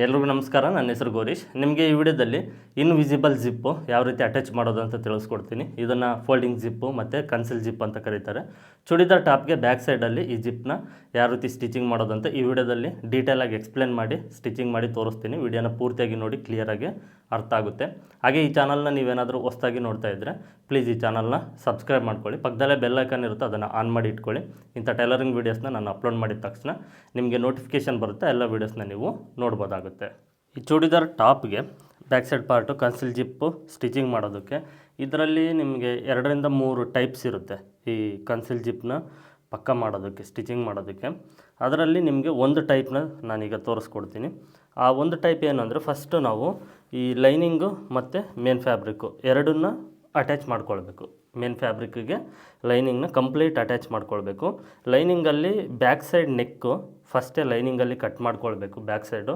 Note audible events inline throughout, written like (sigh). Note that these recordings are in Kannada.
ಎಲ್ರಿಗೂ ನಮಸ್ಕಾರ, ನನ್ನ ಹೆಸರು ಗೌರೀಶ್. ನಿಮಗೆ ಈ ವಿಡಿಯೋದಲ್ಲಿ ಇನ್ವಿಸಿಬಲ್ ಜಿಪ್ಪು ಯಾವ ರೀತಿ ಅಟ್ಯಾಚ್ ಮಾಡೋದು ಅಂತ ತಿಳಿಸ್ಕೊಡ್ತೀನಿ. ಇದನ್ನು ಫೋಲ್ಡಿಂಗ್ ಜಿಪ್ಪು ಮತ್ತು ಕನ್ಸಿಲ್ ಜಿಪ್ ಅಂತ ಕರೀತಾರೆ. ಚೂಡಿದಾರ್ ಟಾಪ್ಗೆ ಬ್ಯಾಕ್ ಸೈಡಲ್ಲಿ ಈ ಜಿಪ್ನ ಯಾವ ರೀತಿ ಸ್ಟಿಚಿಂಗ್ ಮಾಡೋದಂತ ಈ ವಿಡಿಯೋದಲ್ಲಿ ಡೀಟೇಲಾಗಿ ಎಕ್ಸ್ಪ್ಲೇನ್ ಮಾಡಿ ಸ್ಟಿಚಿಂಗ್ ಮಾಡಿ ತೋರಿಸ್ತೀನಿ. ವಿಡಿಯೋನ ಪೂರ್ತಿಯಾಗಿ ನೋಡಿ ಕ್ಲಿಯರಾಗಿ ಅರ್ಥ ಆಗುತ್ತೆ. ಹಾಗೆ ಈ ಚಾನಲ್ನ ನೀವೇನಾದರೂ ಹೊಸ್ದಾಗಿ ನೋಡ್ತಾ ಇದ್ದರೆ ಪ್ಲೀಸ್ ಈ ಚಾನಲ್ನ ಸಬ್ಸ್ಕ್ರೈಬ್ ಮಾಡ್ಕೊಳ್ಳಿ. ಪಕ್ಕದಲ್ಲೇ ಬೆಲ್ ಐಕನ್ ಇರುತ್ತೆ, ಅದನ್ನು ಆನ್ ಮಾಡಿ ಇಟ್ಕೊಳ್ಳಿ. ಇಂಥ ಟೈಲರಿಂಗ್ ವೀಡಿಯೋಸ್ನ ನಾನು ಅಪ್ಲೋಡ್ ಮಾಡಿದ ತಕ್ಷಣ ನಿಮಗೆ ನೋಟಿಫಿಕೇಷನ್ ಬರುತ್ತೆ, ಎಲ್ಲ ವೀಡಿಯೋಸ್ನ ನೀವು ನೋಡ್ಬೋದಾಗುತ್ತೆ. ಈ churidar ಟಾಪ್ಗೆ back side part conceal zip stitching ಮಾಡೋದಕ್ಕೆ ಇದರಲ್ಲಿ ನಿಮಗೆ ಎರಡರಿಂದ ಮೂರು ಟೈಪ್ಸ್ ಇರುತ್ತೆ ಈ ಕನ್ಸಿಲ್ ಜಿಪ್ನ ಪಕ್ಕ ಮಾಡೋದಕ್ಕೆ, ಸ್ಟಿಚಿಂಗ್ ಮಾಡೋದಕ್ಕೆ. ಅದರಲ್ಲಿ ನಿಮಗೆ ಒಂದು ಟೈಪ್ನ ನಾನೀಗ ತೋರಿಸ್ಕೊಡ್ತೀನಿ. ಆ ಒಂದು ಟೈಪ್ ಏನು ಅಂದರೆ ಫಸ್ಟು ನಾವು ಈ ಲೈನಿಂಗು ಮತ್ತು ಮೇನ್ ಫ್ಯಾಬ್ರಿಕ್ಕು ಎರಡನ್ನ ಅಟ್ಯಾಚ್ ಮಾಡ್ಕೊಳ್ಬೇಕು. ಮೇನ್ ಫ್ಯಾಬ್ರಿಕ್ಕಿಗೆ ಲೈನಿಂಗ್ನ ಕಂಪ್ಲೀಟ್ ಅಟ್ಯಾಚ್ ಮಾಡ್ಕೊಳ್ಬೇಕು. ಲೈನಿಂಗಲ್ಲಿ ಬ್ಯಾಕ್ ಸೈಡ್ ನೆಕ್ಕು ಫಸ್ಟೇ ಲೈನಿಂಗಲ್ಲಿ ಕಟ್ ಮಾಡ್ಕೊಳ್ಬೇಕು. ಬ್ಯಾಕ್ ಸೈಡು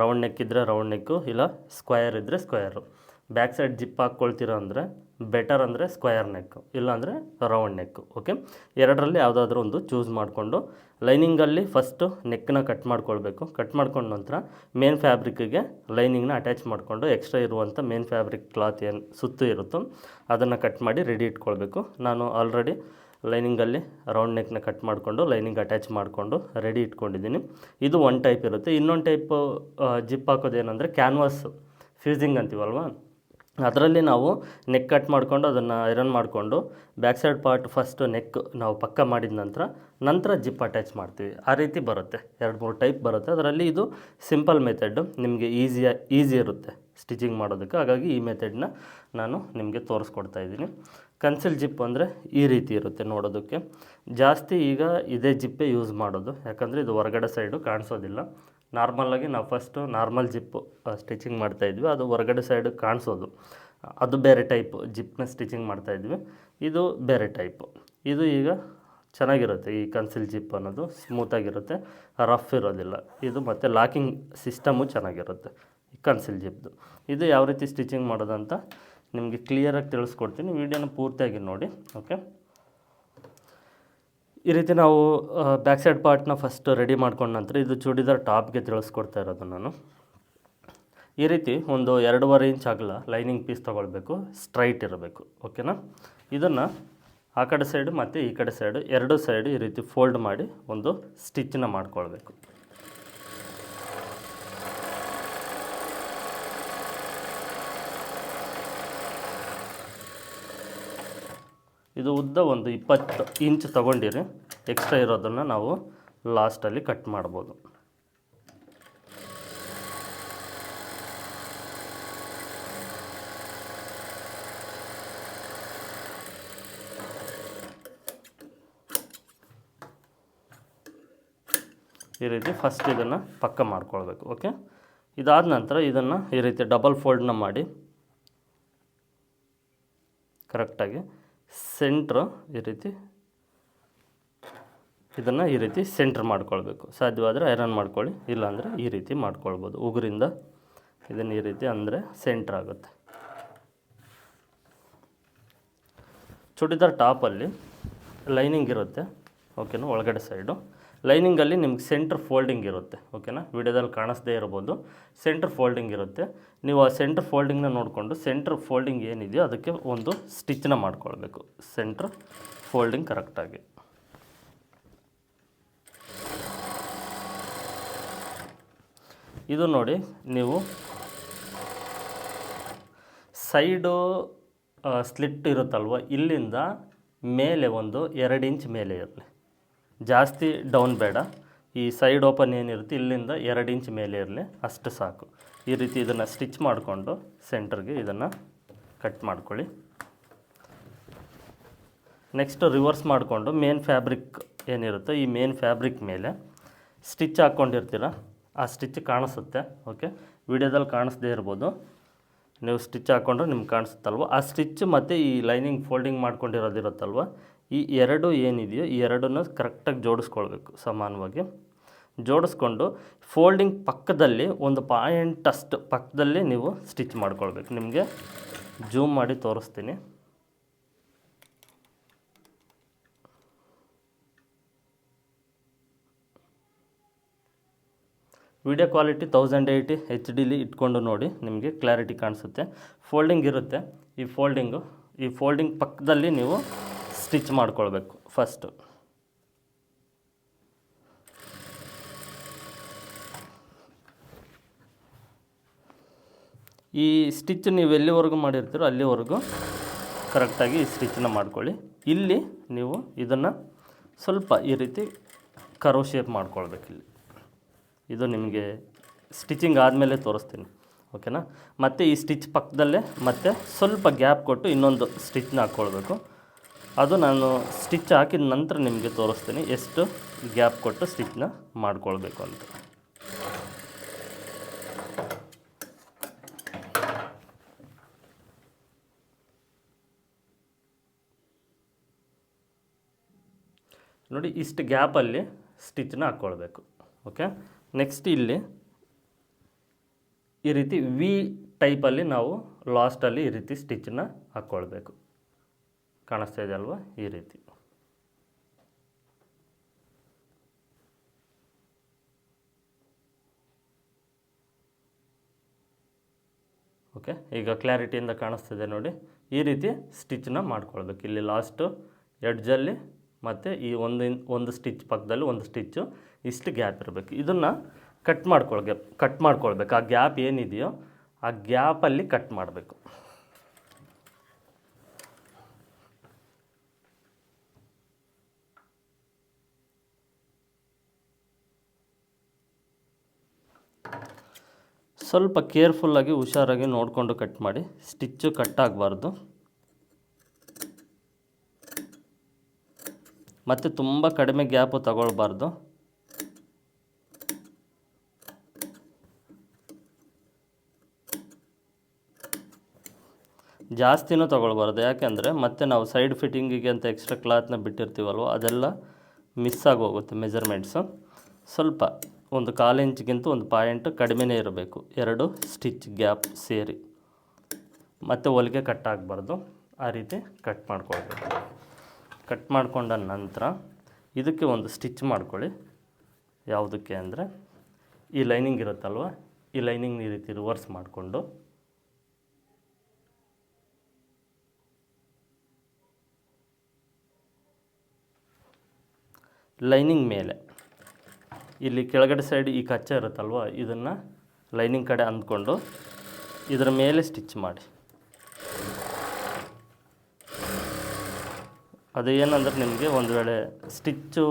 ರೌಂಡ್ ನೆಕ್ ಇದ್ದರೆ ರೌಂಡ್ ನೆಕ್ಕು, ಇಲ್ಲ ಸ್ಕ್ವಯರ್ ಇದ್ದರೆ ಸ್ಕ್ವಯರು ಬ್ಯಾಕ್ ಸೈಡ್ ಜಿಪ್ ಹಾಕ್ಕೊಳ್ತೀರ ಅಂದರೆ ಬೆಟರ್ ಅಂದರೆ ಸ್ಕ್ವಯರ್ ನೆಕ್ಕು ಇಲ್ಲಾಂದರೆ ರೌಂಡ್ ನೆಕ್ಕು ಓಕೆ? ಎರಡರಲ್ಲಿ ಯಾವುದಾದ್ರೂ ಒಂದು ಚೂಸ್ ಮಾಡಿಕೊಂಡು ಲೈನಿಂಗಲ್ಲಿ ಫಸ್ಟು ನೆಕ್ನ ಕಟ್ ಮಾಡ್ಕೊಳ್ಬೇಕು. ಕಟ್ ಮಾಡ್ಕೊಂಡ ನಂತರ ಮೇನ್ ಫ್ಯಾಬ್ರಿಕ್ಕಿಗೆ ಲೈನಿಂಗ್ನ ಅಟ್ಯಾಚ್ ಮಾಡಿಕೊಂಡು ಎಕ್ಸ್ಟ್ರಾ ಇರುವಂಥ ಮೇನ್ ಫ್ಯಾಬ್ರಿಕ್ ಕ್ಲಾತ್ ಏನು ಸುತ್ತು ಇರುತ್ತೋ ಅದನ್ನು ಕಟ್ ಮಾಡಿ ರೆಡಿ ಇಟ್ಕೊಳ್ಬೇಕು. ನಾನು ಆಲ್ರೆಡಿ ಲೈನಿಂಗಲ್ಲಿ ರೌಂಡ್ ನೆಕ್ನ ಕಟ್ ಮಾಡಿಕೊಂಡು ಲೈನಿಂಗ್ ಅಟ್ಯಾಚ್ ಮಾಡಿಕೊಂಡು ರೆಡಿ ಇಟ್ಕೊಂಡಿದ್ದೀನಿ. ಇದು ಒನ್ ಟೈಪ್ ಇರುತ್ತೆ. ಇನ್ನೊಂದು ಟೈಪ್ ಜಿಪ್ ಹಾಕೋದೇನೆಂದರೆ ಕ್ಯಾನ್ವಾಸ್ ಫ್ಯೂಸಿಂಗ್ ಅಂತೀವಲ್ವಾ? ಅದರಲ್ಲಿ ನಾವು ನೆಕ್ ಕಟ್ ಮಾಡಿಕೊಂಡು ಅದನ್ನು ಐರನ್ ಮಾಡಿಕೊಂಡು back side part first neck ನಾವು ಪಕ್ಕ ಮಾಡಿದ ನಂತರ ನಂತರ ಜಿಪ್ ಅಟ್ಯಾಚ್ ಮಾಡ್ತೀವಿ. ಆ ರೀತಿ ಬರುತ್ತೆ. ಎರಡು, ಮೂರು ಟೈಪ್ ಬರುತ್ತೆ. ಅದರಲ್ಲಿ ಇದು ಸಿಂಪಲ್ ಮೆಥಡ್ ನಿಮಗೆ ಈಸಿಯ ಈಸಿ ಇರುತ್ತೆ ಸ್ಟಿಚಿಂಗ್ ಮಾಡೋದಕ್ಕೆ. ಹಾಗಾಗಿ ಈ ಮೆಥಡನ್ನ ನಾನು ನಿಮಗೆ ತೋರಿಸ್ಕೊಡ್ತಾ ಇದ್ದೀನಿ. ಕನ್ಸಿಲ್ ಜಿಪ್ ಅಂದರೆ ಈ ರೀತಿ ಇರುತ್ತೆ ನೋಡೋದಕ್ಕೆ. ಜಾಸ್ತಿ ಈಗ ಇದೇ ಜಿಪ್ಪೇ ಯೂಸ್ ಮಾಡೋದು. ಯಾಕಂದರೆ ಇದು ಹೊರಗಡೆ ಸೈಡು ಕಾಣಿಸೋದಿಲ್ಲ. ನಾರ್ಮಲಾಗಿ ನಾವು ಫಸ್ಟು ನಾರ್ಮಲ್ ಜಿಪ್ಪು ಸ್ಟಿಚಿಂಗ್ ಮಾಡ್ತಾಯಿದ್ವಿ ಅದು ಹೊರಗಡೆ ಸೈಡು ಕಾಣಿಸೋದು. ಅದು ಬೇರೆ ಟೈಪು ಜಿಪ್ನ ಸ್ಟಿಚಿಂಗ್ ಮಾಡ್ತಾಯಿದ್ವಿ ಇದು ಬೇರೆ ಟೈಪು ಇದು ಈಗ ಚೆನ್ನಾಗಿರುತ್ತೆ. ಈ ಕನ್ಸಿಲ್ ಜಿಪ್ ಅನ್ನೋದು ಸ್ಮೂತಾಗಿರುತ್ತೆ ರಫ್ ಇರೋದಿಲ್ಲ. ಇದು ಮತ್ತು ಲಾಕಿಂಗ್ ಸಿಸ್ಟಮು ಚೆನ್ನಾಗಿರುತ್ತೆ ಈ ಕನ್ಸಿಲ್ ಜಿಪ್ದು. ಇದು ಯಾವ ರೀತಿ ಸ್ಟಿಚಿಂಗ್ ಮಾಡೋದಂತ ನಿಮಗೆ ಕ್ಲಿಯರಾಗಿ ತಿಳಿಸ್ಕೊಡ್ತೀನಿ. ವೀಡಿಯೋನ ಪೂರ್ತಿಯಾಗಿ ನೋಡಿ ಓಕೆ ಈ ರೀತಿ ನಾವು ಬ್ಯಾಕ್ ಸೈಡ್ ಪಾರ್ಟ್ನ ಫಸ್ಟ್ ರೆಡಿ ಮಾಡ್ಕೊಂಡ ನಂತರ ಇದು ಚೂಡಿದಾರ್ ಟಾಪ್ಗೆ ತಿಳಿಸ್ಕೊಡ್ತಾ ಇರೋದು ನಾನು. ಈ ರೀತಿ ಒಂದು ಎರಡೂವರೆ ಇಂಚ್ ಅಗಲ ಲೈನಿಂಗ್ ಪೀಸ್ ತೊಗೊಳ್ಬೇಕು ಸ್ಟ್ರೈಟ್ ಇರಬೇಕು ಓಕೆನಾ ಇದನ್ನು ಆ ಕಡೆ ಸೈಡು ಮತ್ತು ಈ ಕಡೆ ಸೈಡು ಎರಡು ಸೈಡು ಈ ರೀತಿ ಫೋಲ್ಡ್ ಮಾಡಿ ಒಂದು ಸ್ಟಿಚ್ಚನ್ನ ಮಾಡ್ಕೊಳ್ಬೇಕು. ಇದು ಉದ್ದ ಒಂದು ಇಪ್ಪತ್ತು ಇಂಚ್ ತೊಗೊಂಡಿರಿ. ಎಕ್ಸ್ಟ್ರಾ ಇರೋದನ್ನು ನಾವು ಲಾಸ್ಟಲ್ಲಿ ಕಟ್ ಮಾಡ್ಬೋದು. ಈ ರೀತಿ ಫಸ್ಟ್ ಇದನ್ನು ಪಕ್ಕ ಮಾಡ್ಕೊಳ್ಬೇಕು ಓಕೆ ಇದಾದ ನಂತರ ಇದನ್ನು ಈ ರೀತಿ ಡಬಲ್ ಫೋಲ್ಡ್ನ ಮಾಡಿ ಕರೆಕ್ಟಾಗಿ ಸೆಂಟ್ರ್ ಈ ರೀತಿ. ಇದನ್ನು ಈ ರೀತಿ ಸೆಂಟ್ರ್ ಮಾಡ್ಕೊಳ್ಬೇಕು. ಸಾಧ್ಯವಾದರೆ ಐರನ್ ಮಾಡ್ಕೊಳ್ಳಿ, ಇಲ್ಲಾಂದರೆ ಈ ರೀತಿ ಮಾಡ್ಕೊಳ್ಬೋದು. ಉಗುರಿಂದ ಇದನ್ನು ಈ ರೀತಿ ಅಂದರೆ ಸೆಂಟ್ರ್ ಆಗುತ್ತೆ. ಚೂಡಿದಾರ್ ಟಾಪಲ್ಲಿ ಲೈನಿಂಗ್ ಇರುತ್ತೆ. ಓಕೆನಾ ಒಳಗಡೆ ಸೈಡು ಲೈನಿಂಗಲ್ಲಿ ನಿಮ್ಗೆ ಸೆಂಟ್ರ್ ಫೋಲ್ಡಿಂಗ್ ಇರುತ್ತೆ ಓಕೆನಾ ವಿಡಿಯೋದಲ್ಲಿ ಕಾಣಿಸ್ದೇ ಇರ್ಬೋದು. ಸೆಂಟ್ರ್ ಫೋಲ್ಡಿಂಗ್ ಇರುತ್ತೆ. ನೀವು ಆ ಸೆಂಟ್ರ್ ಫೋಲ್ಡಿಂಗ್ನ ನೋಡಿಕೊಂಡು ಸೆಂಟ್ರ್ ಫೋಲ್ಡಿಂಗ್ ಏನಿದೆಯೋ ಅದಕ್ಕೆ ಒಂದು ಸ್ಟಿಚ್ನ ಮಾಡ್ಕೊಳ್ಬೇಕು. ಸೆಂಟ್ರ್ ಫೋಲ್ಡಿಂಗ್ ಕರೆಕ್ಟಾಗಿ ಇದು ನೋಡಿ, ನೀವು ಸೈಡು ಸ್ಲಿಟ್ ಇರುತ್ತಲ್ವ, ಇಲ್ಲಿಂದ ಮೇಲೆ ಒಂದು ಎರಡು ಇಂಚ್ ಮೇಲೆ ಇರಲಿ. ಜಾಸ್ತಿ ಡೌನ್ ಬೇಡ. ಈ ಸೈಡ್ ಓಪನ್ ಏನಿರುತ್ತೆ, ಇಲ್ಲಿಂದ ಎರಡು ಇಂಚ್ ಮೇಲೆ ಇರಲಿ, ಅಷ್ಟು ಸಾಕು. ಈ ರೀತಿ ಇದನ್ನು ಸ್ಟಿಚ್ ಮಾಡಿಕೊಂಡು ಸೆಂಟರ್ಗೆ ಇದನ್ನು ಕಟ್ ಮಾಡ್ಕೊಳ್ಳಿ. ನೆಕ್ಸ್ಟ್ ರಿವರ್ಸ್ ಮಾಡಿಕೊಂಡು ಮೇನ್ ಫ್ಯಾಬ್ರಿಕ್ ಏನಿರುತ್ತೆ, ಈ ಮೇನ್ ಫ್ಯಾಬ್ರಿಕ್ ಮೇಲೆ ಸ್ಟಿಚ್ ಹಾಕ್ಕೊಂಡಿರ್ತೀರ, ಆ ಸ್ಟಿಚ್ ಕಾಣಿಸುತ್ತೆ, ಓಕೆ? ವಿಡಿಯೋದಲ್ಲಿ ಕಾಣಿಸ್ದೇ ಇರ್ಬೋದು. ನೀವು ಸ್ಟಿಚ್ ಹಾಕ್ಕೊಂಡ್ರೆ ನಿಮ್ಗೆ ಕಾಣಿಸುತ್ತಲ್ವ? ಆ ಸ್ಟಿಚ್ ಮತ್ತು ಈ ಲೈನಿಂಗ್, ಫೋಲ್ಡಿಂಗ್ ಮಾಡ್ಕೊಂಡಿರೋದಿರುತ್ತಲ್ವ? ಈ ಎರಡು ಏನಿದೆಯೋ ಈ ಎರಡನ್ನು ಕರೆಕ್ಟಾಗಿ ಜೋಡಿಸ್ಕೊಳ್ಬೇಕು ಸಮಾನವಾಗಿ. ಜೋಡಿಸ್ಕೊಂಡು ಫೋಲ್ಡಿಂಗ್ ಪಕ್ಕದಲ್ಲಿ ಒಂದು ಪಾಯಿಂಟ್ ಅಷ್ಟು ಪಕ್ಕದಲ್ಲಿ ನೀವು ಸ್ಟಿಚ್ ಮಾಡ್ಕೊಳ್ಬೇಕು. ನಿಮಗೆ ಜೂಮ್ ಮಾಡಿ ತೋರಿಸ್ತೀನಿ. Video quality thousand eighty H ಡಿಲಿ ಇಟ್ಕೊಂಡು ನೋಡಿ ನಿಮಗೆ ಕ್ಲಾರಿಟಿ ಕಾಣಿಸುತ್ತೆ. ಫೋಲ್ಡಿಂಗ್ ಇರುತ್ತೆ. ಈ ಫೋಲ್ಡಿಂಗು, ಈ ಫೋಲ್ಡಿಂಗ್ ಪಕ್ಕದಲ್ಲಿ ನೀವು ಸ್ಟಿಚ್ ಮಾಡ್ಕೊಳ್ಬೇಕು ಫಸ್ಟು. ಈ ಸ್ಟಿಚ್ ನೀವು ಎಲ್ಲಿವರೆಗೂ ಮಾಡಿರ್ತೀರೋ ಅಲ್ಲಿವರೆಗೂ ಕರೆಕ್ಟಾಗಿ ಈ ಸ್ಟಿಚ್ಚನ್ನ ಮಾಡ್ಕೊಳ್ಳಿ. ಇಲ್ಲಿ ನೀವು ಇದನ್ನು ಸ್ವಲ್ಪ ಈ ರೀತಿ ಕರೋ ಶೇಪ್ ಮಾಡ್ಕೊಳ್ಬೇಕು ಇಲ್ಲಿ. ಇದು ನಿಮಗೆ ಸ್ಟಿಚಿಂಗ್ ಆದಮೇಲೆ ತೋರಿಸ್ತೀನಿ, ಓಕೆನಾ? ಮತ್ತು ಈ ಸ್ಟಿಚ್ ಪಕ್ಕದಲ್ಲೇ ಮತ್ತೆ ಸ್ವಲ್ಪ ಗ್ಯಾಪ್ ಕೊಟ್ಟು ಇನ್ನೊಂದು ಸ್ಟಿಚ್ನ ಹಾಕ್ಕೊಳ್ಬೇಕು. ಅದು ನಾನು ಸ್ಟಿಚ್ ಹಾಕಿದ ನಂತರ ನಿಮಗೆ ತೋರಿಸ್ತೀನಿ ಎಷ್ಟು ಗ್ಯಾಪ್ ಕೊಟ್ಟು ಸ್ಟಿಚ್ನ ಮಾಡ್ಕೊಳ್ಬೇಕು ಅಂತ. ನೋಡಿ, ಇಷ್ಟು ಗ್ಯಾಪಲ್ಲಿ ಸ್ಟಿಚ್ನ ಹಾಕ್ಕೊಳ್ಬೇಕು. ಓಕೆ? ನೆಕ್ಸ್ಟ್ ಇಲ್ಲಿ ಈ ರೀತಿ ವಿ ಟೈಪಲ್ಲಿ ನಾವು ಲಾಸ್ಟಲ್ಲಿ ಈ ರೀತಿ ಸ್ಟಿಚ್ನ ಹಾಕ್ಕೊಳ್ಬೇಕು. ಕಾಣಿಸ್ತಾ ಇದೆ ಅಲ್ವಾ? ಈ ರೀತಿ. ಓಕೆ, ಈಗ ಕ್ಲಾರಿಟಿಯಿಂದ ಕಾಣಿಸ್ತಿದೆ ನೋಡಿ. ಈ ರೀತಿ ಸ್ಟಿಚ್ನ ಮಾಡ್ಕೊಳ್ಬೇಕು ಇಲ್ಲಿ ಲಾಸ್ಟು ಎಡ್ಜಲ್ಲಿ ಮತ್ತು ಈ ಒಂದು ಒಂದು ಸ್ಟಿಚ್ ಪಕ್ಕದಲ್ಲಿ ಒಂದು ಸ್ಟಿಚ್ಚು ಇಷ್ಟು ಗ್ಯಾಪ್ ಇರಬೇಕು. ಇದನ್ನು ಕಟ್ ಮಾಡ್ಕೊಳ್ಬೇಕು ಕಟ್ ಮಾಡ್ಕೊಳ್ಬೇಕು. ಆ ಗ್ಯಾಪ್ ಏನಿದೆಯೋ ಆ ಗ್ಯಾಪಲ್ಲಿ ಕಟ್ ಮಾಡಬೇಕು. ಸ್ವಲ್ಪ ಕೇರ್ಫುಲ್ಲಾಗಿ ಹುಷಾರಾಗಿ ನೋಡಿಕೊಂಡು ಕಟ್ ಮಾಡಿ ಸ್ಟಿಚ್ಚು ಕಟ್ ಆಗಬಾರ್ದು. ಮತ್ತು ತುಂಬ ಕಡಿಮೆ ಗ್ಯಾಪು ತಗೊಳ್ಬಾರ್ದು. ಜಾಸ್ತಿನೂ ತಗೊಳ್ಬಾರ್ದು, ಯಾಕೆಂದರೆ ಮತ್ತೆ ನಾವು ಸೈಡ್ ಫಿಟ್ಟಿಂಗಿಗೆ ಅಂತ ಎಕ್ಸ್ಟ್ರಾ ಕ್ಲಾತ್ನ ಬಿಟ್ಟಿರ್ತೀವಲ್ವ, ಅದೆಲ್ಲ ಮಿಸ್ ಆಗೋಗುತ್ತೆ ಮೆಜರ್ಮೆಂಟ್ಸು ಸ್ವಲ್ಪ ಒಂದು ಕಾಲು ಇಂಚ್ಗಿಂತ ಒಂದು ಪಾಯಿಂಟ್ ಕಡಿಮೆನೇ ಇರಬೇಕು. ಎರಡು ಸ್ಟಿಚ್ ಗ್ಯಾಪ್ ಸೇರಿ. ಮತ್ತು ಹೊಲಿಗೆ ಕಟ್ ಆಗಬಾರ್ದು. ಆ ರೀತಿ ಕಟ್ ಮಾಡ್ಕೊಳ್ಬೇಕು. ಕಟ್ ಮಾಡಿಕೊಂಡ ನಂತರ ಇದಕ್ಕೆ ಒಂದು ಸ್ಟಿಚ್ ಮಾಡ್ಕೊಳ್ಳಿ. ಯಾವುದಕ್ಕೆ ಅಂದರೆ, ಈ ಲೈನಿಂಗ್ ಇರುತ್ತಲ್ವ, ಈ ಲೈನಿಂಗ್ ಈ ರೀತಿ ರಿವರ್ಸ್ ಮಾಡಿಕೊಂಡು. ಲೈನಿಂಗ್ ಮೇಲೆ. ಇಲ್ಲಿ ಕೆಳಗಡೆ ಸೈಡ್ ಈ ಕಚ್ಚೆ ಇರುತ್ತಲ್ವ, ಇದನ್ನು ಲೈನಿಂಗ್ ಕಡೆ ಅಂದ್ಕೊಂಡು ಇದರ ಮೇಲೆ ಸ್ಟಿಚ್ ಮಾಡಿ. ಅದು ಏನಂದ್ರೆ ನಿಮಗೆ ಒಂದು ವೇಳೆ ಸ್ಟಿಚ್ಚು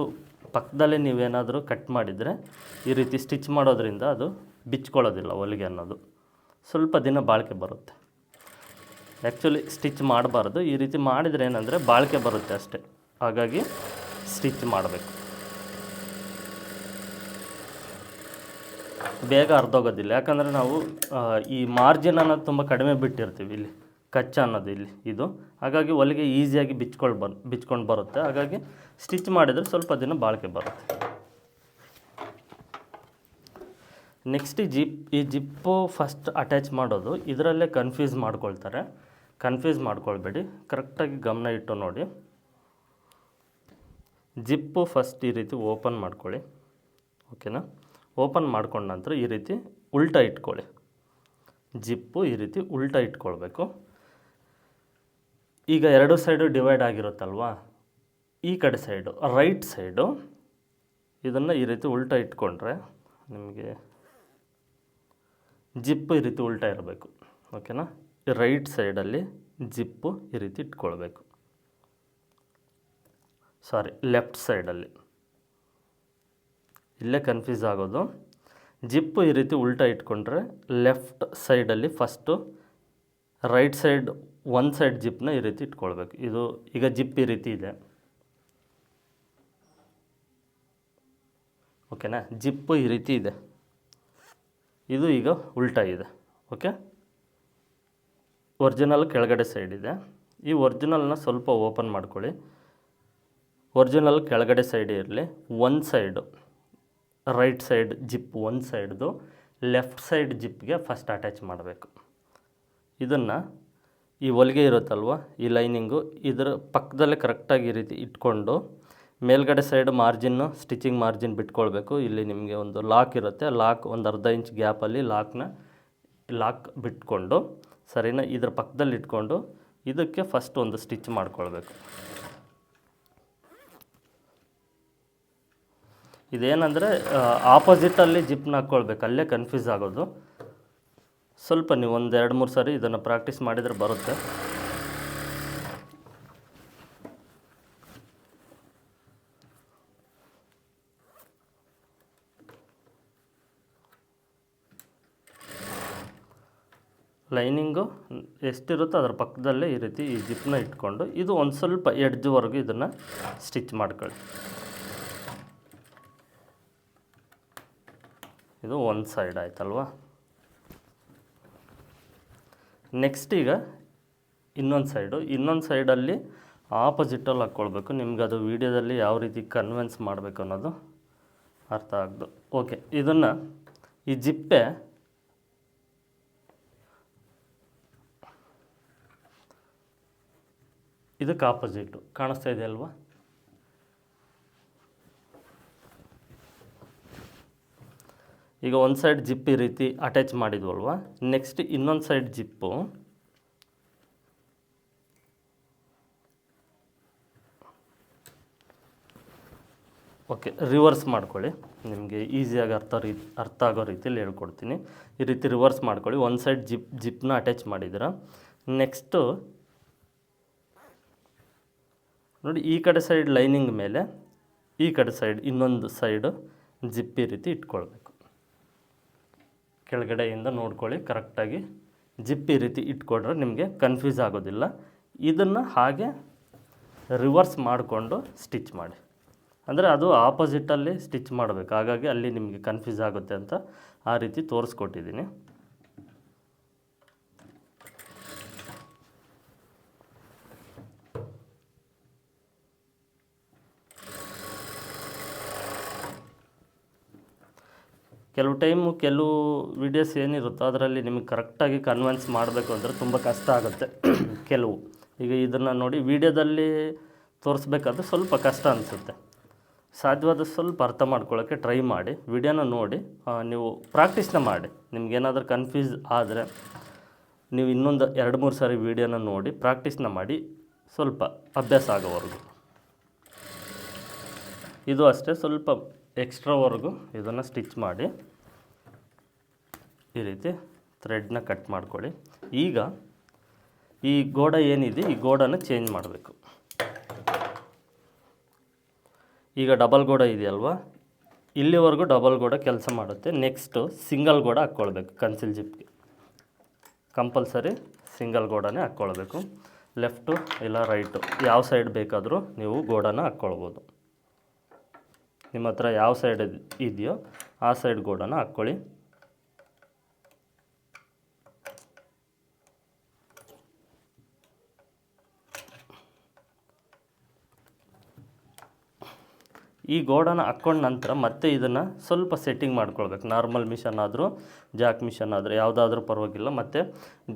ಪಕ್ಕದಲ್ಲೇ ನೀವೇನಾದರೂ ಕಟ್ ಮಾಡಿದರೆ ಈ ರೀತಿ ಸ್ಟಿಚ್ ಮಾಡೋದ್ರಿಂದ ಅದು ಬಿಚ್ಕೊಳ್ಳೋದಿಲ್ಲ ಹೊಲಿಗೆ ಅನ್ನೋದು. ಸ್ವಲ್ಪ ದಿನ ಬಾಳಿಕೆ ಬರುತ್ತೆ. ಆ್ಯಕ್ಚುಲಿ ಸ್ಟಿಚ್ ಮಾಡಬಾರ್ದು. ಈ ರೀತಿ ಮಾಡಿದರೆ ಏನಂದರೆ ಬಾಳಿಕೆ ಬರುತ್ತೆ ಅಷ್ಟೇ. ಹಾಗಾಗಿ ಸ್ಟಿಚ್ ಮಾಡಬೇಕು. ಬೇಗ ಅರ್ಧೋಗೋದಿಲ್ಲ. ಯಾಕಂದರೆ ನಾವು ಈ ಮಾರ್ಜಿನ್ ಅನ್ನೋದು ತುಂಬ ಕಡಿಮೆ ಬಿಟ್ಟಿರ್ತೀವಿ ಇಲ್ಲಿ. ಕಚ್ಚಾ ಅನ್ನೋದು ಇಲ್ಲಿ, ಇದು. ಹಾಗಾಗಿ ಹೊಲಿಗೆ ಈಸಿಯಾಗಿ ಬಿಚ್ಕೊಳ್ಬ ಬಿಚ್ಕೊಂಡು ಬರುತ್ತೆ. ಹಾಗಾಗಿ ಸ್ಟಿಚ್ ಮಾಡಿದರೆ ಸ್ವಲ್ಪ ದಿನ ಬಾಳಿಕೆ ಬರುತ್ತೆ. ನೆಕ್ಸ್ಟ್ ಜಿಪ್, ಈ ಜಿಪ್ಪು ಫಸ್ಟ್ ಅಟ್ಯಾಚ್ ಮಾಡೋದು. ಇದರಲ್ಲೇ ಕನ್ಫ್ಯೂಸ್ ಮಾಡ್ಕೊಳ್ತಾರೆ. ಕನ್ಫ್ಯೂಸ್ ಮಾಡ್ಕೊಳ್ಬೇಡಿ. ಕರೆಕ್ಟಾಗಿ ಗಮನ ಇಟ್ಟು ನೋಡಿ. ಜಿಪ್ಪು ಫಸ್ಟ್ ಈ ರೀತಿ ಓಪನ್ ಮಾಡ್ಕೊಳ್ಳಿ. ಓಕೆನಾ ಓಪನ್ ಮಾಡ್ಕೊಂಡ ನಂತರ ಈ ರೀತಿ ಉಲ್ಟಾ ಇಟ್ಕೊಳ್ಳಿ. ಜಿಪ್ಪು ಈ ರೀತಿ ಉಲ್ಟಾ ಇಟ್ಕೊಳ್ಬೇಕು. ಈಗ ಎರಡು ಸೈಡು ಡಿವೈಡ್ ಆಗಿರುತ್ತಲ್ವಾ? ಈ ಕಡೆ ಸೈಡು, ರೈಟ್ ಸೈಡು ಇದನ್ನು ಈ ರೀತಿ ಉಲ್ಟಾ ಇಟ್ಕೊಂಡ್ರೆ ನಿಮಗೆ ಜಿಪ್ಪು ಈ ರೀತಿ ಉಲ್ಟಾ ಇರಬೇಕು. ಓಕೆನಾ? ರೈಟ್ ಸೈಡಲ್ಲಿ ಜಿಪ್ಪು ಈ ರೀತಿ ಇಟ್ಕೊಳ್ಬೇಕು. ಸಾರಿ, ಲೆಫ್ಟ್ ಸೈಡಲ್ಲಿ. ಇಲ್ಲೇ ಕನ್ಫ್ಯೂಸ್ ಆಗೋದು. ಜಿಪ್ಪು ಈ ರೀತಿ ಉಲ್ಟಾ ಇಟ್ಕೊಂಡ್ರೆ ಲೆಫ್ಟ್ ಸೈಡಲ್ಲಿ first right side one side ಜಿಪ್ನ ಈ ರೀತಿ ಇಟ್ಕೊಳ್ಬೇಕು. ಇದು ಈಗ ಜಿಪ್ ಈ ರೀತಿ ಇದೆ. ಓಕೆನಾ ಜಿಪ್ಪು ಈ ರೀತಿ ಇದೆ. ಇದು ಈಗ ಉಲ್ಟಾ ಇದೆ. ಓಕೆ ಒರಿಜಿನಲ್ ಕೆಳಗಡೆ ಸೈಡ್ ಇದೆ. ಈ ಒರಿಜಿನಲ್ನ ಸ್ವಲ್ಪ ಓಪನ್ ಮಾಡ್ಕೊಳ್ಳಿ. ಒರಿಜಿನಲ್ ಕೆಳಗಡೆ ಸೈಡ್ ಇರಲಿ. One side right side zip ಒಂದು ಸೈಡ್ದು, ಲೆಫ್ಟ್ ಸೈಡ್ ಜಿಪ್ಗೆ ಫಸ್ಟ್ ಅಟ್ಯಾಚ್ ಮಾಡಬೇಕು. ಇದನ್ನು ಈ ಹೊಲಿಗೆ ಇರುತ್ತಲ್ವ, ಈ ಲೈನಿಂಗು ಇದರ ಪಕ್ಕದಲ್ಲೇ ಕರೆಕ್ಟಾಗಿ ರೀತಿ ಇಟ್ಕೊಂಡು ಮೇಲ್ಗಡೆ ಸೈಡ್ ಮಾರ್ಜಿನ್ನು, ಸ್ಟಿಚಿಂಗ್ ಮಾರ್ಜಿನ್ ಬಿಟ್ಕೊಳ್ಬೇಕು. ಇಲ್ಲಿ ನಿಮಗೆ ಒಂದು ಲಾಕ್ ಇರುತ್ತೆ ಲಾಕ್ ಒಂದು ಅರ್ಧ ಇಂಚ್ ಗ್ಯಾಪಲ್ಲಿ ಲಾಕ್ನ, ಲಾಕ್ ಬಿಟ್ಕೊಂಡು ಸರಿನಾ ಇದರ ಪಕ್ಕದಲ್ಲಿ ಇಟ್ಕೊಂಡು ಇದಕ್ಕೆ ಫಸ್ಟ್ ಒಂದು ಸ್ಟಿಚ್ ಮಾಡ್ಕೊಳ್ಬೇಕು. ಇದೇನಂದರೆ ಆಪೋಸಿಟಲ್ಲಿ ಜಿಪ್ನ ಹಾಕ್ಕೊಳ್ಬೇಕು, ಅಲ್ಲೇ ಕನ್ಫ್ಯೂಸ್ ಆಗೋದು. ಸ್ವಲ್ಪ ನೀವು ಒಂದು ಎರಡು ಮೂರು ಸಾರಿ ಇದನ್ನು ಪ್ರಾಕ್ಟೀಸ್ ಮಾಡಿದರೆ ಬರುತ್ತೆ. ಲೈನಿಂಗು ಎಷ್ಟಿರುತ್ತೋ ಅದರ ಪಕ್ಕದಲ್ಲೇ ಈ ರೀತಿ ಈ ಜಿಪ್ನ ಇಟ್ಕೊಂಡು, ಇದು ಒಂದು ಸ್ವಲ್ಪ ಎಡ್ಜ್ವರೆಗೂ ಇದನ್ನು ಸ್ಟಿಚ್ ಮಾಡ್ಕೊಳ್ಳಿ. ಇದು ಒಂದು ಸೈಡ್ ಆಯ್ತಲ್ವಾ? ನೆಕ್ಸ್ಟ್ ಈಗ ಇನ್ನೊಂದು ಸೈಡು ಇನ್ನೊಂದು ಸೈಡಲ್ಲಿ ಆಪೋಸಿಟಲ್ಲಿ ಹಾಕ್ಕೊಳ್ಬೇಕು ನಿಮ್ಗೆ ಅದು ವೀಡಿಯೋದಲ್ಲಿ ಯಾವ ರೀತಿ ಕನ್ವಿನ್ಸ್ ಮಾಡಬೇಕು ಅನ್ನೋದು ಅರ್ಥ ಆಗ್ದು. ಓಕೆ ಇದನ್ನು ಈ ಜಿಪ್ಪೆ ಇದಕ್ಕೆ ಆಪೋಸಿಟು ಕಾಣಿಸ್ತಾ ಇದೆ ಅಲ್ವಾ? ಈಗ ಒಂದು ಸೈಡ್ ಜಿಪ್ ಈ ರೀತಿ ಅಟ್ಯಾಚ್ ಮಾಡಿದ್ವಲ್ವ? ನೆಕ್ಸ್ಟ್ ಇನ್ನೊಂದು ಸೈಡ್ ಜಿಪ್ಪು ಓಕೆ ರಿವರ್ಸ್ ಮಾಡ್ಕೊಳ್ಳಿ. ನಿಮಗೆ ಈಸಿಯಾಗಿ ಅರ್ಥ ರೀ, ಅರ್ಥ ಆಗೋ ರೀತಿಯಲ್ಲಿ ಹೇಳ್ಕೊಡ್ತೀನಿ. ಈ ರೀತಿ ರಿವರ್ಸ್ ಮಾಡ್ಕೊಳ್ಳಿ. ಒಂದು ಸೈಡ್ ಜಿಪ್ ಜಿಪ್ನ ಅಟ್ಯಾಚ್ ಮಾಡಿದ್ರು ನೆಕ್ಸ್ಟು ನೋಡಿ, ಈ ಕಡೆ ಸೈಡ್ ಲೈನಿಂಗ್ ಮೇಲೆ, ಈ ಕಡೆ ಸೈಡ್ ಇನ್ನೊಂದು ಸೈಡು ಜಿಪ್ ಈ ರೀತಿ ಇಟ್ಕೊಳ್ಬೇಕು. ಕೆಳಗಡೆಯಿಂದ ನೋಡ್ಕೊಳ್ಳಿ ಕರೆಕ್ಟಾಗಿ ಜಿಪ್ ಈ ರೀತಿ ಇಟ್ಕೊಂಡ್ರೆ ನಿಮಗೆ ಕನ್ಫ್ಯೂಸ್ ಆಗೋದಿಲ್ಲ. ಇದನ್ನು ಹಾಗೆ ರಿವರ್ಸ್ ಮಾಡಿಕೊಂಡು ಸ್ಟಿಚ್ ಮಾಡಿ. ಅಂದರೆ ಅದು ಆಪೋಸಿಟಲ್ಲಿ ಸ್ಟಿಚ್ ಮಾಡಬೇಕು. ಹಾಗಾಗಿ ಅಲ್ಲಿ ನಿಮಗೆ ಕನ್ಫ್ಯೂಸ್ ಆಗುತ್ತೆ ಅಂತ ಆ ರೀತಿ ತೋರಿಸ್ಕೊಟ್ಟಿದ್ದೀನಿ. ಕೆಲವು ಟೈಮು ಕೆಲವು ವಿಡಿಯೋಸ್ ಏನಿರುತ್ತೋ ಅದರಲ್ಲಿ ನಿಮಗೆ ಕರೆಕ್ಟಾಗಿ ಕನ್ವಿನ್ಸ್ ಮಾಡಬೇಕು ಅಂದರೆ ತುಂಬ ಕಷ್ಟ ಆಗುತ್ತೆ. (coughs) ಕೆಲವು. ಈಗ ಇದನ್ನು ನೋಡಿ ವಿಡಿಯೋದಲ್ಲಿ ತೋರಿಸ್ಬೇಕಾದ್ರೆ ಸ್ವಲ್ಪ ಕಷ್ಟ ಅನಿಸುತ್ತೆ. ಸಾಧ್ಯವಾದ ಸ್ವಲ್ಪ ಅರ್ಥ ಮಾಡ್ಕೊಳ್ಳೋಕ್ಕೆ ಟ್ರೈ ಮಾಡಿ. ವಿಡಿಯೋನ ನೋಡಿ ನೀವು ಪ್ರಾಕ್ಟೀಸ್ನ ಮಾಡಿ. ನಿಮ್ಗೇನಾದರೂ ಕನ್ಫ್ಯೂಸ್ ಆದರೆ ನೀವು ಇನ್ನೊಂದು ಎರಡು, ಮೂರು ಸಾರಿ ವಿಡಿಯೋನ ನೋಡಿ ಪ್ರಾಕ್ಟೀಸ್ನ ಮಾಡಿ ಸ್ವಲ್ಪ ಅಭ್ಯಾಸ ಆಗೋವರೆಗೂ. ಇದು ಅಷ್ಟೇ, ಸ್ವಲ್ಪ ಎಕ್ಸ್ಟ್ರಾವರೆಗೂ ಇದನ್ನು ಸ್ಟಿಚ್ ಮಾಡಿ ಈ ರೀತಿ ಥ್ರೆಡ್ನ ಕಟ್ ಮಾಡ್ಕೊಳ್ಳಿ. ಈಗ ಈ ಗೋಡ ಏನಿದೆ, ಈ ಗೋಡನ ಚೇಂಜ್ ಮಾಡಬೇಕು. ಈಗ ಡಬಲ್ ಗೋಡ ಇದೆಯಲ್ವಾ? ಇಲ್ಲಿವರೆಗೂ ಡಬಲ್ ಗೋಡ ಕೆಲಸ ಮಾಡುತ್ತೆ. ನೆಕ್ಸ್ಟು ಸಿಂಗಲ್ ಗೋಡ ಹಾಕ್ಕೊಳ್ಬೇಕು ಕನ್ಸಿಲ್ ಜಿಪ್ಗೆ. ಕಂಪಲ್ಸರಿ ಸಿಂಗಲ್ ಗೋಡನೇ ಹಾಕ್ಕೊಳ್ಬೇಕು. ಲೆಫ್ಟು ಇಲ್ಲ ರೈಟು ಯಾವ ಸೈಡ್ ಬೇಕಾದರೂ ನೀವು ಗೋಡನ ಹಾಕ್ಕೊಳ್ಬೋದು. ನಿಮ್ಮ ಹತ್ರ ಯಾವ ಸೈಡ್ ಇದೆಯೋ ಆ ಸೈಡ್ ಗೋಡನ್ನು ಹಾಕ್ಕೊಳ್ಳಿ. ಈ ಗೋಡನ್ನು ಹಾಕ್ಕೊಂಡ ನಂತರ ಮತ್ತೆ ಇದನ್ನು ಸ್ವಲ್ಪ ಸೆಟ್ಟಿಂಗ್ ಮಾಡ್ಕೊಳ್ಬೇಕು. ನಾರ್ಮಲ್ ಮಿಷನ್ ಆದರೂ ಜಾಕ್ ಮಿಷನ್ ಆದರೂ, ಯಾವುದಾದ್ರೂ ಪರವಾಗಿಲ್ಲ. ಮತ್ತು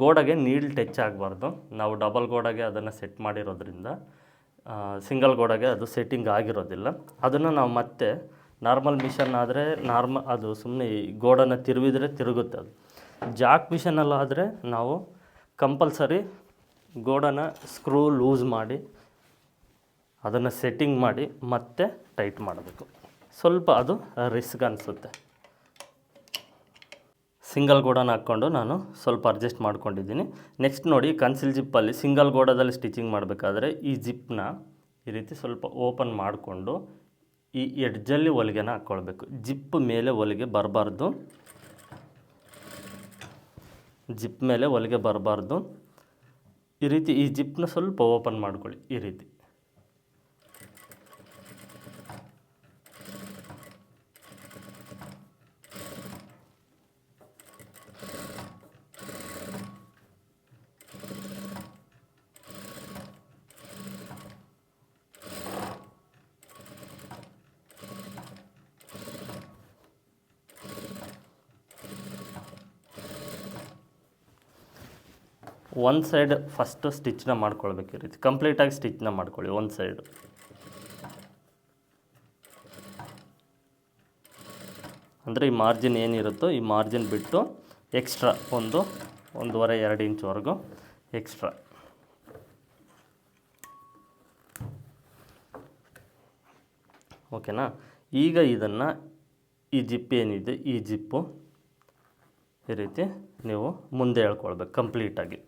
ಗೋಡೆಗೆ ನೀಲ್ ಟಚ್ ಆಗಬಾರ್ದು. ನಾವು ಡಬಲ್ ಗೋಡೆಗೆ ಅದನ್ನು ಸೆಟ್ ಮಾಡಿರೋದ್ರಿಂದ ಸಿಂಗಲ್ ಗೋಡೆಗೆ ಅದು ಸೆಟ್ಟಿಂಗ್ ಆಗಿರೋದಿಲ್ಲ. ಅದನ್ನು ನಾವು ಮತ್ತೆ ನಾರ್ಮಲ್ ಮಿಷನ್ ಆದರೆ ನಾರ್ಮ, ಅದು ಸುಮ್ಮನೆ ಗೋಡನ್ನು ತಿರುವಿದ್ರೆ ತಿರುಗುತ್ತೆ ಅದು. ಜಾಕ್ ಮಿಷನಲ್ಲಾದರೆ ನಾವು ಕಂಪಲ್ಸರಿ ಗೋಡನ ಸ್ಕ್ರೂ ಲೂಸ್ ಮಾಡಿ ಅದನ್ನು ಸೆಟ್ಟಿಂಗ್ ಮಾಡಿ ಮತ್ತೆ ಟೈಟ್ ಮಾಡಬೇಕು. ಸ್ವಲ್ಪ ಅದು ರಿಸ್ಕ್ ಅನಿಸುತ್ತೆ. ಸಿಂಗಲ್ ಗೋಡನ ಹಾಕ್ಕೊಂಡು ನಾನು ಸ್ವಲ್ಪ ಅಡ್ಜಸ್ಟ್ ಮಾಡ್ಕೊಂಡಿದ್ದೀನಿ. ನೆಕ್ಸ್ಟ್ ನೋಡಿ ಕನ್ಸಿಲ್ ಜಿಪ್ಪಲ್ಲಿ ಸಿಂಗಲ್ ಗೋಡದಲ್ಲಿ ಸ್ಟಿಚಿಂಗ್ ಮಾಡಬೇಕಾದ್ರೆ ಈ ಜಿಪ್ನ ಈ ರೀತಿ ಸ್ವಲ್ಪ ಓಪನ್ ಮಾಡಿಕೊಂಡು ಈ ಎಡ್ಜಲ್ಲಿ ಹೊಲಿಗೆನ ಹಾಕ್ಕೊಳ್ಬೇಕು. ಜಿಪ್ ಮೇಲೆ ಹೊಲಿಗೆ ಬರಬಾರ್ದು. ಜಿಪ್ ಮೇಲೆ ಹೊಲಿಗೆ ಬರಬಾರ್ದು. ಈ ರೀತಿ ಈ ಜಿಪ್ನ ಸ್ವಲ್ಪ ಓಪನ್ ಮಾಡ್ಕೊಳ್ಳಿ ಈ ರೀತಿ. ಒನ್ ಸೈಡ್ ಫಸ್ಟು ಸ್ಟಿಚ್ನ ಮಾಡ್ಕೊಳ್ಬೇಕು ಈ ರೀತಿ. ಕಂಪ್ಲೀಟಾಗಿ ಸ್ಟಿಚ್ನ ಮಾಡ್ಕೊಳ್ಳಿ ಒನ್ ಸೈಡು ಅಂದರೆ ಈ ಮಾರ್ಜಿನ್ ಏನಿರುತ್ತೋ ಈ ಮಾರ್ಜಿನ್ ಬಿಟ್ಟು ಎಕ್ಸ್ಟ್ರಾ ಒಂದು ಒಂದೂವರೆ ಎರಡು ಇಂಚ್ವರೆಗೂ ಎಕ್ಸ್ಟ್ರಾ ಓಕೆನಾ ಈಗ ಇದನ್ನು ಈ ಜಿಪ್ ಏನಿದೆ, ಈ ಜಿಪ್ಪು ಈ ರೀತಿ ನೀವು ಮುಂದೆ ಹೇಳ್ಕೊಳ್ಬೇಕು ಕಂಪ್ಲೀಟಾಗಿ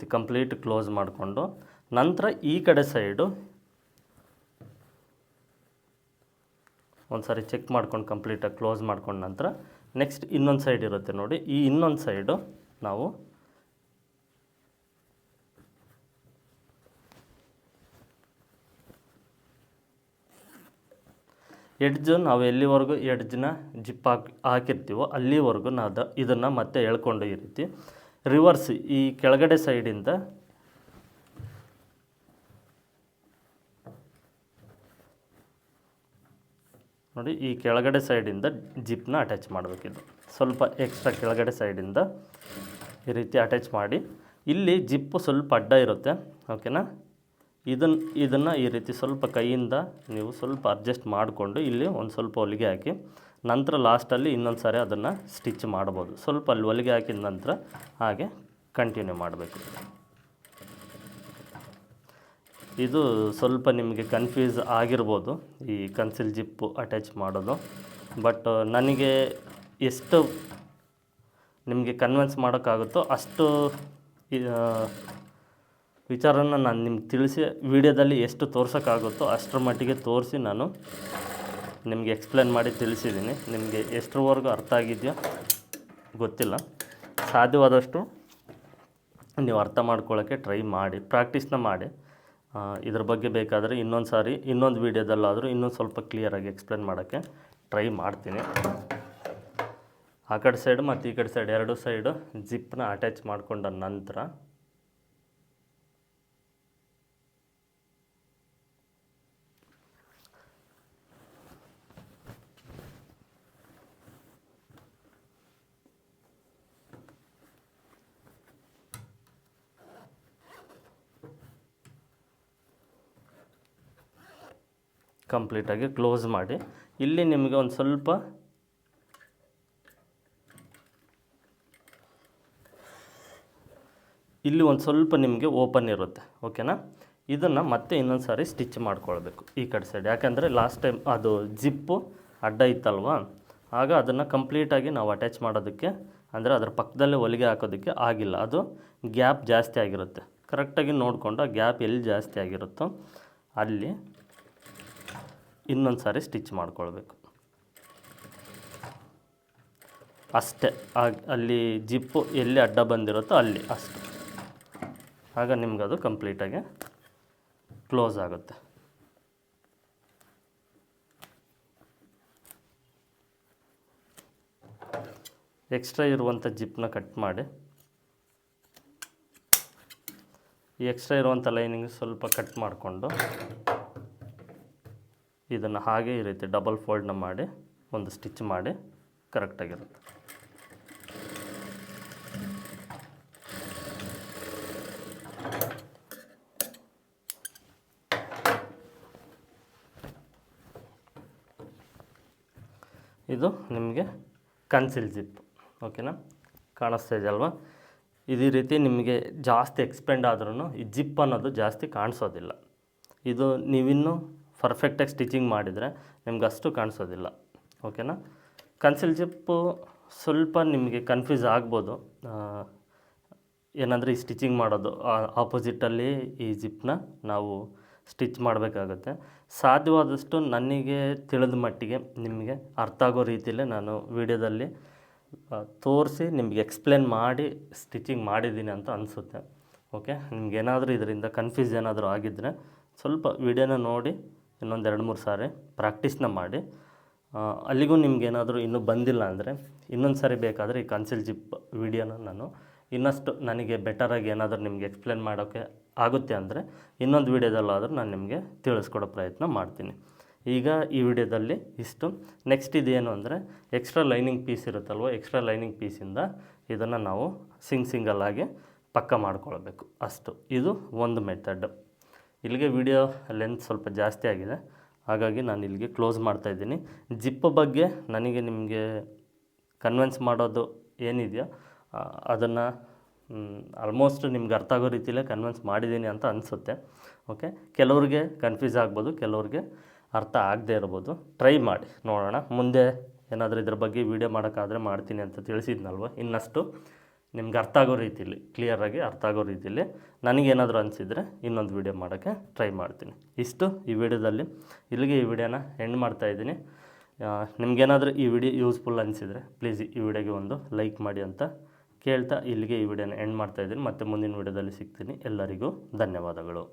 ರೀತಿ ಕಂಪ್ಲೀಟ್ ಕ್ಲೋಸ್ ಮಾಡಿಕೊಂಡು ನಂತರ ಈ ಕಡೆ ಸೈಡು ಒಂದು ಸಾರಿ ಚೆಕ್ ಮಾಡ್ಕೊಂಡು ಕಂಪ್ಲೀಟಾಗಿ ಕ್ಲೋಸ್ ಮಾಡ್ಕೊಂಡು ನಂತರ ನೆಕ್ಸ್ಟ್ ಇನ್ನೊಂದು ಸೈಡ್ ಇರುತ್ತೆ ನೋಡಿ. ಈ ಇನ್ನೊಂದು ಸೈಡು ನಾವು ಎಡ್ಜು ನಾವು ಎಲ್ಲಿವರೆಗೂ ಎಡ್ಜ್ನ ಜಿಪ್ ಹಾಕಿ ಹಾಕಿರ್ತೀವೋ ಅಲ್ಲಿವರೆಗೂ ನಾವು ಇದನ್ನು ಮತ್ತೆ ಎಳ್ಕೊಂಡು ಈ ರಿವರ್ಸ್ ಈ ಕೆಳಗಡೆ ಸೈಡಿಂದ ನೋಡಿ ಈ ಕೆಳಗಡೆ ಸೈಡಿಂದ ಜಿಪ್ನ ಅಟ್ಯಾಚ್ ಮಾಡಬೇಕಿದು ಸ್ವಲ್ಪ ಎಕ್ಸ್ಟ್ರಾ ಕೆಳಗಡೆ ಸೈಡಿಂದ ಈ ರೀತಿ ಅಟ್ಯಾಚ್ ಮಾಡಿ. ಇಲ್ಲಿ ಜಿಪ್ಪು ಸ್ವಲ್ಪ ಅಡ್ಡ ಇರುತ್ತೆ ಓಕೆನಾ ಇದನ್ನು ಇದನ್ನು ಈ ರೀತಿ ಸ್ವಲ್ಪ ಕೈಯಿಂದ ನೀವು ಸ್ವಲ್ಪ ಅಡ್ಜಸ್ಟ್ ಮಾಡಿಕೊಂಡು ಇಲ್ಲಿ ಒಂದು ಸ್ವಲ್ಪ ಹೊಲಿಗೆ ಹಾಕಿ. ನಂತರ ಲಾಸ್ಟಲ್ಲಿ ಇನ್ನೊಂದು ಸಾರಿ ಅದನ್ನು ಸ್ಟಿಚ್ ಮಾಡ್ಬೋದು. ಸ್ವಲ್ಪ ಅಲ್ಲಿ ಹೊಲಿಗೆ ಹಾಕಿದ ನಂತರ ಹಾಗೆ ಕಂಟಿನ್ಯೂ ಮಾಡಬೇಕು. ಇದು ಸ್ವಲ್ಪ ನಿಮಗೆ ಕನ್ಫ್ಯೂಸ್ ಆಗಿರ್ಬೋದು ಈ ಕನ್ಸಿಲ್ ಜಿಪ್ಪು ಅಟ್ಯಾಚ್ ಮಾಡೋದು. ಬಟ್ ನನಗೆ ಎಷ್ಟು ನಿಮಗೆ ಕನ್ವಿನ್ಸ್ ಮಾಡೋಕ್ಕಾಗುತ್ತೋ ಅಷ್ಟು ವಿಚಾರನ ನಾನು ನಿಮ್ಗೆ ತಿಳಿಸಿ ವಿಡಿಯೋದಲ್ಲಿ ಎಷ್ಟು ತೋರ್ಸೋಕ್ಕಾಗುತ್ತೋ ಅಷ್ಟರ ಮಟ್ಟಿಗೆ ತೋರಿಸಿ ನಾನು ನಿಮಗೆ ಎಕ್ಸ್ಪ್ಲೇನ್ ಮಾಡಿ ತಿಳಿಸಿದ್ದೀನಿ ನಿಮಗೆ ಎಷ್ಟರವರೆಗೂ ಅರ್ಥ ಆಗಿದೆಯೋ ಗೊತ್ತಿಲ್ಲ. ಸಾಧ್ಯವಾದಷ್ಟು ನೀವು ಅರ್ಥ ಮಾಡ್ಕೊಳ್ಳೋಕ್ಕೆ ಟ್ರೈ ಮಾಡಿ ಪ್ರಾಕ್ಟೀಸ್ನ ಮಾಡಿ. ಇದ್ರ ಬಗ್ಗೆ ಬೇಕಾದರೆ ಇನ್ನೊಂದು ಸಾರಿ, ಇನ್ನೊಂದು ವೀಡಿಯೋದಲ್ಲಾದರೂ ಇನ್ನೊಂದು ಸ್ವಲ್ಪ ಕ್ಲಿಯರಾಗಿ ಎಕ್ಸ್ಪ್ಲೇನ್ ಮಾಡೋಕ್ಕೆ ಟ್ರೈ ಮಾಡ್ತೀನಿ. ಆ ಕಡೆ ಸೈಡು ಮತ್ತು ಈ ಕಡೆ ಸೈಡ್ ಎರಡು ಸೈಡು ಜಿಪ್ನ ಅಟ್ಯಾಚ್ ಮಾಡಿಕೊಂಡ ನಂತರ ಕಂಪ್ಲೀಟಾಗಿ ಕ್ಲೋಸ್ ಮಾಡಿ. ಇಲ್ಲಿ ನಿಮಗೆ ಒಂದು ಸ್ವಲ್ಪ ಇಲ್ಲಿ ಒಂದು ಸ್ವಲ್ಪ ನಿಮಗೆ ಓಪನ್ ಇರುತ್ತೆ, ಓಕೆನಾ? ಇದನ್ನು ಮತ್ತೆ ಇನ್ನೊಂದು ಸಾರಿ ಸ್ಟಿಚ್ ಮಾಡ್ಕೊಳ್ಬೇಕು ಈ ಕಡೆ ಸೈಡ್ ಯಾಕೆಂದರೆ ಲಾಸ್ಟ್ ಟೈಮ್ ಅದು ಜಿಪ್ಪು ಅಡ್ಡ ಇತ್ತಲ್ವ? ಆಗ ಅದನ್ನು ಕಂಪ್ಲೀಟಾಗಿ ನಾವು ಅಟ್ಯಾಚ್ ಮಾಡೋದಕ್ಕೆ, ಅಂದರೆ ಅದರ ಪಕ್ಕದಲ್ಲೇ ಹೊಲಿಗೆ ಹಾಕೋದಕ್ಕೆ ಆಗಿಲ್ಲ. ಅದು ಗ್ಯಾಪ್ ಜಾಸ್ತಿ ಆಗಿರುತ್ತೆ. ಕರೆಕ್ಟಾಗಿ ನೋಡಿಕೊಂಡು ಗ್ಯಾಪ್ ಎಲ್ಲಿ ಜಾಸ್ತಿ ಆಗಿರುತ್ತೋ ಅಲ್ಲಿ ಇನ್ನೊಂದು ಸಾರಿ ಸ್ಟಿಚ್ ಮಾಡ್ಕೊಳ್ಬೇಕು. ಅಷ್ಟೇ. ಅಲ್ಲಿ ಜಿಪ್ಪು ಎಲ್ಲಿ ಅಡ್ಡ ಬಂದಿರುತ್ತೋ ಅಲ್ಲಿ, ಅಷ್ಟೆ. ಆಗ ನಿಮ್ಗೆ ಅದು ಕಂಪ್ಲೀಟಾಗಿ ಕ್ಲೋಸ್ ಆಗುತ್ತೆ. ಎಕ್ಸ್ಟ್ರಾ ಇರುವಂಥ ಜಿಪ್ಪನ್ನ ಕಟ್ ಮಾಡಿ. ಈ ಎಕ್ಸ್ಟ್ರಾ ಇರುವಂಥ ಲೈನಿಂಗ್ ಸ್ವಲ್ಪ ಕಟ್ ಮಾಡಿಕೊಂಡು ಇದನ್ನು ಹಾಗೆ ಈ ರೀತಿ ಡಬಲ್ ಫೋಲ್ಡ್ನ ಮಾಡಿ ಒಂದು ಸ್ಟಿಚ್ ಮಾಡಿ ಕರೆಕ್ಟಾಗಿರುತ್ತೆ ಇದು ನಿಮಗೆ ಕನ್ಸಿಲ್ ಜಿಪ್, ಓಕೆನಾ? ಕಾಣಿಸ್ತಾ ಇದೆ ಅಲ್ವಾ? ಇದೇ ರೀತಿ ನಿಮಗೆ ಜಾಸ್ತಿ ಎಕ್ಸ್ಪೆಂಡ್ ಆದ್ರೂ ಈ ಜಿಪ್ ಅನ್ನೋದು ಜಾಸ್ತಿ ಕಾಣಿಸೋದಿಲ್ಲ. ಇದು ನೀವಿನ್ನೂ ಪರ್ಫೆಕ್ಟಾಗಿ ಸ್ಟಿಚಿಂಗ್ ಮಾಡಿದರೆ ನಿಮ್ಗೆ ಅಷ್ಟು ಕಾಣಿಸೋದಿಲ್ಲ. ಓಕೆನಾ ಕನ್ಸಿಲ್ ಜಿಪ್ಪು ಸ್ವಲ್ಪ ನಿಮಗೆ ಕನ್ಫ್ಯೂಸ್ ಆಗ್ಬೋದು. ಏನಂದರೆ ಈ ಸ್ಟಿಚಿಂಗ್ ಮಾಡೋದು ಆಪೋಸಿಟಲ್ಲಿ ಈ ಜಿಪ್ನ ನಾವು ಸ್ಟಿಚ್ ಮಾಡಬೇಕಾಗತ್ತೆ. ಸಾಧ್ಯವಾದಷ್ಟು ನನಗೆ ತಿಳಿದ ಮಟ್ಟಿಗೆ ನಿಮಗೆ ಅರ್ಥ ಆಗೋ ರೀತಿಯಲ್ಲಿ ನಾನು ವಿಡಿಯೋದಲ್ಲಿ ತೋರಿಸಿ ನಿಮಗೆ ಎಕ್ಸ್ಪ್ಲೇನ್ ಮಾಡಿ ಸ್ಟಿಚಿಂಗ್ ಮಾಡಿದ್ದೀನಿ ಅಂತ ಅನಿಸುತ್ತೆ. ಓಕೆ ನಿಮ್ಗೆ ಏನಾದರೂ ಇದರಿಂದ ಕನ್ಫ್ಯೂಸ್ ಏನಾದರೂ ಆಗಿದ್ದರೆ ಸ್ವಲ್ಪ ವಿಡಿಯೋನ ನೋಡಿ ಇನ್ನೊಂದು ಎರಡು ಮೂರು ಸಾರಿ ಪ್ರಾಕ್ಟೀಸ್ನ ಮಾಡಿ ಅಲ್ಲಿಗೂ ನಿಮ್ಗೆ ಏನಾದರೂ ಇನ್ನೂ ಬಂದಿಲ್ಲ ಅಂದರೆ ಇನ್ನೊಂದು ಸಾರಿ ಬೇಕಾದರೆ ಈ ಕನ್ಸಿಲ್ ಜಿಪ್ ವಿಡಿಯೋನ ನಾನು ಇನ್ನಷ್ಟು ನನಗೆ ಬೆಟರಾಗಿ ಏನಾದರೂ ನಿಮಗೆ ಎಕ್ಸ್ಪ್ಲೇನ್ ಮಾಡೋಕ್ಕೆ ಆಗುತ್ತೆ ಅಂದರೆ ಇನ್ನೊಂದು ವಿಡಿಯೋದಲ್ಲಾದರೂ ನಾನು ನಿಮಗೆ ತಿಳಿಸ್ಕೊಡೋ ಪ್ರಯತ್ನ ಮಾಡ್ತೀನಿ. ಈಗ ಈ ವಿಡಿಯೋದಲ್ಲಿ ಇಷ್ಟು. ನೆಕ್ಸ್ಟ್ ಇದೇನು ಅಂದರೆ ಎಕ್ಸ್ಟ್ರಾ ಲೈನಿಂಗ್ ಪೀಸ್ ಇರುತ್ತಲ್ವ ಎಕ್ಸ್ಟ್ರಾ ಲೈನಿಂಗ್ ಪೀಸಿಂದ ಇದನ್ನು ನಾವು ಸಿಂಗ್ ಸಿಂಗಲ್ ಆಗಿ ಪಕ್ಕ ಮಾಡ್ಕೊಳ್ಬೇಕು. ಅಷ್ಟು. ಇದು ಒಂದು ಮೆಥಡ್ ಇಲ್ಲಿಗೆ ವಿಡಿಯೋ ಲೆಂತ್ ಸ್ವಲ್ಪ ಜಾಸ್ತಿ ಆಗಿದೆ. ಹಾಗಾಗಿ ನಾನು ಇಲ್ಲಿಗೆ ಕ್ಲೋಸ್ ಮಾಡ್ತಾಯಿದ್ದೀನಿ ಜಿಪ್ ಬಗ್ಗೆ ನನಗೆ ನಿಮಗೆ ಕನ್ವಿನ್ಸ್ ಮಾಡೋದು ಏನಿದೆಯೋ? ಅದನ್ನು ಆಲ್ಮೋಸ್ಟ್ ನಿಮ್ಗೆ ಅರ್ಥ ಆಗೋ ರೀತಿಯಲ್ಲೇ ಕನ್ವಿನ್ಸ್ ಮಾಡಿದ್ದೀನಿ ಅಂತ ಅನಿಸುತ್ತೆ. ಓಕೆ ಕೆಲವ್ರಿಗೆ ಕನ್ಫ್ಯೂಸ್ ಆಗ್ಬೋದು, ಕೆಲವ್ರಿಗೆ ಅರ್ಥ ಆಗದೇ ಇರ್ಬೋದು. ಟ್ರೈ ಮಾಡಿ, ನೋಡೋಣ. ಮುಂದೆ ಏನಾದರೂ ಇದ್ರ ಬಗ್ಗೆ ವೀಡಿಯೋ ಮಾಡೋಕ್ಕಾದರೆ ಮಾಡ್ತೀನಿ ಅಂತ ತಿಳಿಸಿದ್ನಲ್ವ? ಇನ್ನಷ್ಟು ನಿಮ್ಗೆ ಅರ್ಥ ಆಗೋ ರೀತಿಯಲ್ಲಿ ಕ್ಲಿಯರಾಗಿ ಅರ್ಥ ಆಗೋ ರೀತಿಯಲ್ಲಿ ನನಗೇನಾದರೂ ಅನಿಸಿದರೆ ಇನ್ನೊಂದು ವೀಡಿಯೋ ಮಾಡೋಕ್ಕೆ ಟ್ರೈ ಮಾಡ್ತೀನಿ. ಇಷ್ಟು ಈ ವಿಡಿಯೋದಲ್ಲಿ. ಇಲ್ಲಿಗೆ ಈ ವಿಡಿಯೋನ ಎಂಡ್ ಮಾಡ್ತಾಯಿದ್ದೀನಿ ನಿಮಗೇನಾದರೂ ಈ ವಿಡಿಯೋ ಯೂಸ್ಫುಲ್ ಅನಿಸಿದರೆ ಪ್ಲೀಸ್ ಈ ವಿಡಿಯೋಗೆ ಒಂದು ಲೈಕ್ ಮಾಡಿ ಅಂತ ಕೇಳ್ತಾ ಇಲ್ಲಿಗೆ ಈ ವಿಡಿಯೋನ ಎಂಡ್ ಮಾಡ್ತಾಯಿದ್ದೀನಿ ಮತ್ತೆ ಮುಂದಿನ ವಿಡಿಯೋದಲ್ಲಿ ಸಿಗ್ತೀನಿ. ಎಲ್ಲರಿಗೂ ಧನ್ಯವಾದಗಳು.